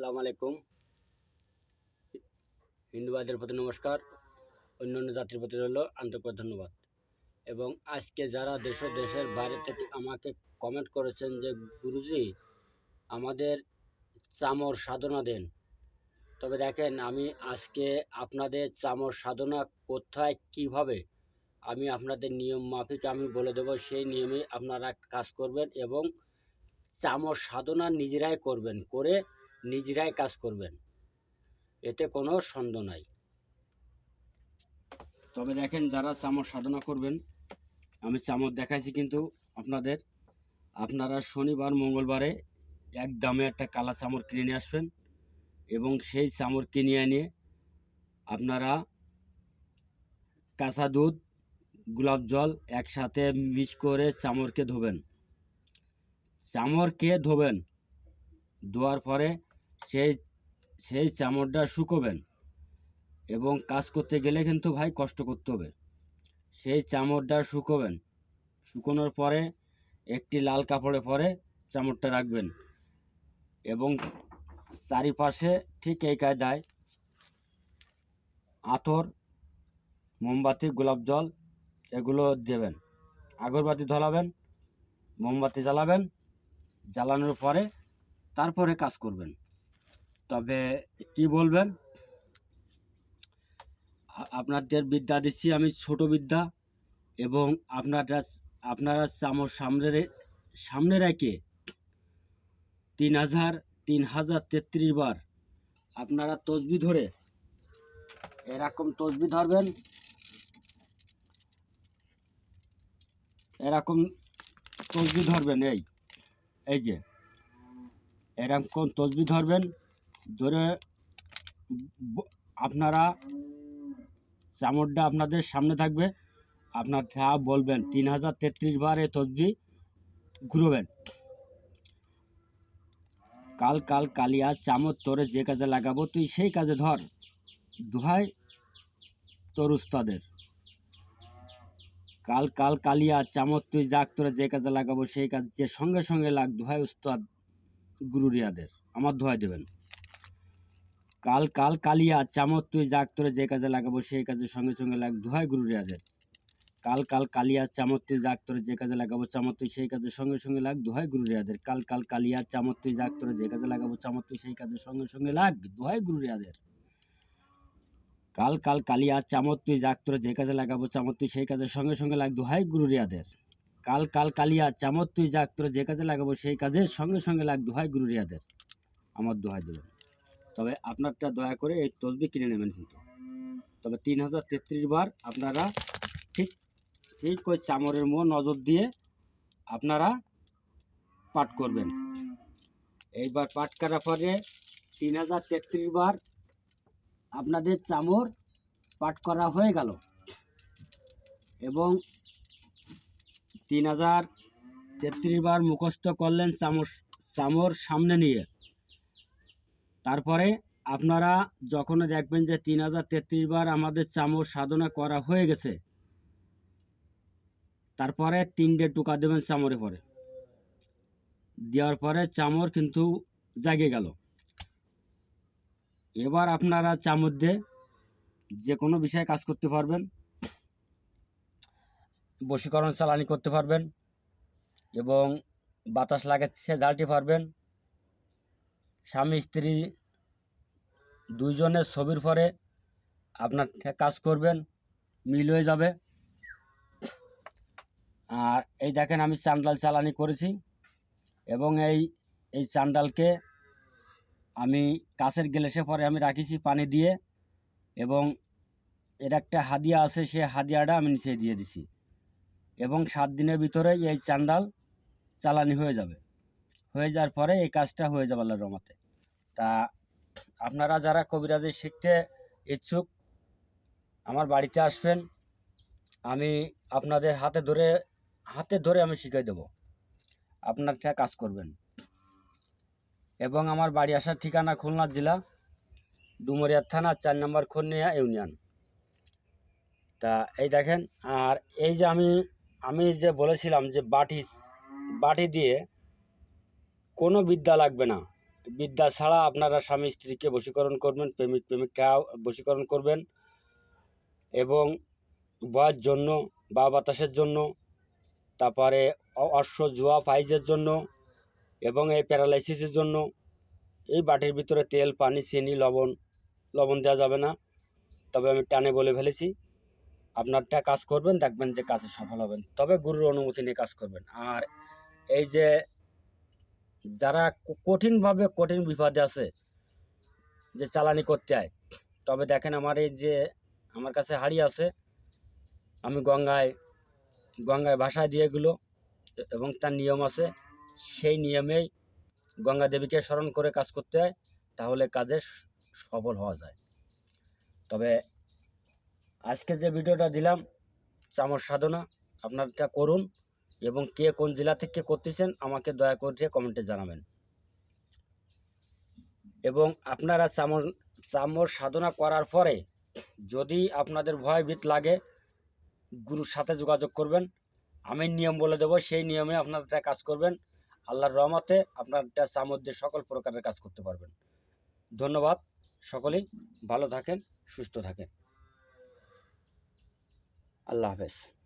আসসালামু আলাইকুম। হিন্দু ভাইদের প্রতি নমস্কার। অন্য অন্য জাতির প্রতি রইল আন্তরিক ধন্যবাদ। এবং আজকে যারা দেশ দেশের বাইরে থেকে আমাকে কমেন্ট করেছেন যে, গুরুজি, আমাদের চামর সাধনা দেন। তবে দেখেন, আমি আজকে আপনাদের চামর সাধনা কোথায়, কীভাবে, আমি আপনাদের নিয়ম মাফিক আমি বলে দেবো, সেই নিয়মে আপনারা কাজ করবেন এবং চামর সাধনা নিজেরাই করবেন। করে নিজেরাই কাজ করবেন। এতে কোনো সন্দেহ নাই। তবে দেখেন, যারা চামর সাধনা করবেন, আমি চামর দেখাইছি কিন্তু আপনাদের। আপনারা শনিবার, মঙ্গলবারে এক দামে একটা কালা চামর কিনে নিয়ে আসবেন এবং সেই চামর কিনে এনে আপনারা কাঁচা দুধ, গোলাপ জল একসাথে মিক্স করে চামরকে ধোবেন। চামরকে ধোবেন, ধোয়ার পরে সেই সেই চামড়টা শুকোবেন এবং কাজ করতে গেলে কিন্তু ভাই কষ্ট করতে হবে। সেই চামড়টা শুকোবেন, শুকোনোর পরে একটি লাল কাপড়ে পরে চামড়টা রাখবেন এবং চারিপাশে ঠিক এই কায়দায় আতর, মোমবাতি, গোলাপ জল এগুলো দেবেন। আগরবাতি ধরাবেন মোমবাতি জ্বালাবেন, জ্বালানোর পরে তারপরে কাজ করবেন। তবে কি বলবেন? আপনাদের বিদ্যা দিচ্ছি আমি ছোট বিদ্যা এবং আপনারা আপনারা চামচ সামনে রে- সামনে রেখে তিন হাজার তিন হাজার তেত্রিশ বার আপনারা তসবি ধরে এরকম তসবি ধরবেন। এরকম তসবি ধরবেন, এই এই যে, এরকম তসবি ধরবেন। ধরে আপনারা চামড়টা আপনাদের সামনে থাকবে। আপনার যা বলবেন, তিন হাজার তেত্রিশ বার এই তসবি ঘুরবেন। কাল কাল কালিয়া চামচ তোরে যে কাজে লাগাবো, তুই সেই কাজে ধর। দোহাই তোর উস্তাদের। কাল কাল কালিয়া চামচ তুই যাক, তোরে যে কাজে লাগাবো, সেই কাজ যে সঙ্গে সঙ্গে লাগ, দোহাই উস্তাদ গুরুরিয়াদের। আমার দোহাই দেবেন। কাল কাল কালিয়া চামচ তুই যাক, তোরে যে কাজে লাগাবো সেই কাজে সঙ্গে সঙ্গে লাগ, দোহাই গুরু রিয়াদের কাল কাল কালিয়া চামচ তুই যাক, তোরে যে কাজে লাগাবো চামচ তুই সেই কাজে সঙ্গে সঙ্গে লাগ, দোহাই গুরু রিয়াদের কাল কাল কালিয়া চামচ তুই যাক, তোরে যে কাজে লাগাবো চামচ তুই সেই কাজে সঙ্গে সঙ্গে লাগ, দোহাই গুরু রিয়াদের কাল কাল কালিয়া চামচ তুই যাক, তোরে যে কাজে লাগাবো চামচ তুই সেই কাজে সঙ্গে সঙ্গে লাগ, দোহাই গুরু রিয়াদের কাল কাল কালিয়া চামচ তুই যাক, তোরে যে কাজে লাগাবো সেই কাজে সঙ্গে সঙ্গে লাগ, দোহাই গুরু রিয়াদের আমার দোহাই দেবেন তবে আপনারটা দয়া করে এই তসবি কিনে নেবেন কিন্তু। তবে তিন হাজার তেত্রিশ বার আপনারা ঠিক ঠিক ওই চামরের মোহ নজর দিয়ে আপনারা পাঠ করবেন। এইবার পাঠ করার পরে তিন হাজার তেত্রিশ বার আপনাদের চামর পাঠ করা হয়ে গেল। এবং তিন হাজার তেত্রিশ বার মুখস্থ করলেন চামর চামর সামনে নিয়ে। তারপরে আপনারা যখন দেখবেন যে তিন হাজার তেত্রিশ বার আমাদের চামর সাধনা করা হয়ে গেছে, তারপরে তিনটে টুকা দেবেন চামড়ে পরে দেওয়ার পরে চামর কিন্তু জাগে গেল। এবার আপনারা চামচ দিয়ে যে কোনো বিষয়ে কাজ করতে পারবেন, বশীকরণ চালানি করতে পারবেন এবং বাতাস লাগাচ্ছে, জ্বালতে পারবেন। স্বামী, স্ত্রী দুইজনের ছবির পরে আপনার কাজ করবেন, মিল হয়ে যাবে। আর এই দেখেন আমি চান্ডাল চালানি করেছি এবং এই এই চান্ডালকে আমি কাছের গ্লাসে পরে আমি রাখিছি পানি দিয়ে এবং এর একটা হাদিয়া আছে সেই হাদিয়াটা আমি নিচে দিয়ে দিছি এবং সাত দিনের ভিতরে এই চান্ডাল চালানি হয়ে যাবে। হয়ে যাওয়ার পরে এই কাজটা হয়ে যাবে আল্লাহর রহমতে। তা আপনারা যারা কবিরাজি শিখতে ইচ্ছুক, আমার বাড়িতে আসবেন। আমি আপনাদের হাতে ধরে হাতে ধরে আমি শিখিয়ে দেবো। আপনার কাজ করবেন। এবং আমার বাড়ি আসার ঠিকানা খুলনা জেলা, ডুমরিয়া থানা, চার নম্বর খন্নিয়া ইউনিয়ন। তা এই দেখেন, আর এই যে আমি আমি যে বলেছিলাম যে বাটি বাটি দিয়ে কোনো বিদ্যা লাগবে না। বিদ্যা ছাড়া আপনারা স্বামী স্ত্রীকে বশীকরণ করবেন, প্রেমিক প্রেমিকা বশীকরণ করবেন এবং বয়ের জন্য বা বাতাসের জন্য, তারপরে অশ্ব, জুয়া, ফাইজের জন্য এবং এই প্যারালাইসিসের জন্য এই বাটির ভিতরে তেল, পানি, চিনি, লবণ লবণ দেওয়া যাবে না। তবে আমি টানে বলে ফেলেছি, আপনারটা কাজ করবেন, দেখবেন যে কাজে সফল হবেন। তবে গুরুর অনুমতি নিয়ে কাজ করবেন। আর এই যে যারা কঠিনভাবে কঠিন বিপদে আছে, যে চালানি করতে হয় তবে দেখেন আমার এই যে আমার কাছে হাড়ি আছে, আমি গঙ্গায় গঙ্গায় ভাষায় দিয়ে এগুলো, এবং তার নিয়ম আছে, সেই নিয়মেই গঙ্গা দেবীকে স্মরণ করে কাজ করতে হয়, তাহলে কাজে সফল হওয়া যায়। তবে আজকে যে ভিডিওটা দিলাম, চামর সাধনা, আপনারটা করুন। এবং কে কোন জেলা থেকে করতেছেন, আমাকে দয়া করে কমেন্টে জানাবেন। এবং আপনারা চামর চামর সাধনা করার পরে যদি আপনাদের ভয় ভীত লাগে, গুরুর সাথে যোগাযোগ করবেন। আমি নিয়ম বলে দেবো, সেই নিয়মে আপনারা কাজ করবেন। আল্লাহর রহমতে আপনারটা চামর দিয়ে সকল প্রকারের কাজ করতে পারবেন। ধন্যবাদ সকলেই, ভালো থাকেন, সুস্থ থাকেন। আল্লাহ হাফেজ।